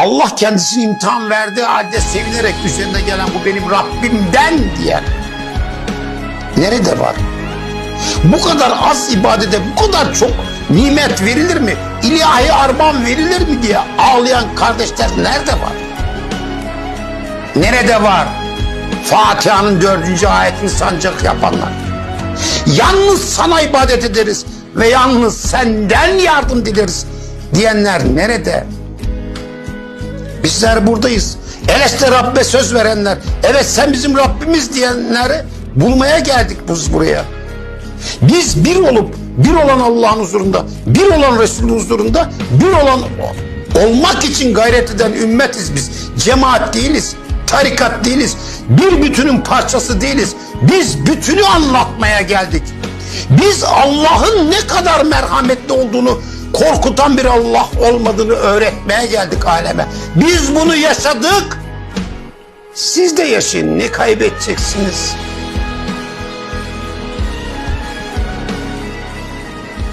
Allah kendisini imtihan verdiği halde sevinerek üzerine gelen bu benim Rabbimden diyen nerede var? Bu kadar az ibadete bu kadar çok nimet verilir mi? İlahi armağan verilir mi diye ağlayan kardeşler nerede var? Nerede var? Fatiha'nın dördüncü ayetini sancak yapanlar. Yalnız sana ibadet ederiz ve yalnız senden yardım dileriz diyenler nerede? Bizler buradayız. Eleste Rabbe söz verenler, evet sen bizim Rabbimiz diyenleri bulmaya geldik biz buraya. Biz bir olup bir olan Allah'ın huzurunda, bir olan Resul'ün huzurunda, bir olan olmak için gayret eden ümmetiz biz. Cemaat değiliz, tarikat değiliz, bir bütünün parçası değiliz. Biz bütünü anlatmaya geldik. Biz Allah'ın ne kadar merhametli olduğunu korkutan bir Allah olmadığını öğretmeye geldik aleme. Biz bunu yaşadık. Siz de yaşayın ne kaybedeceksiniz?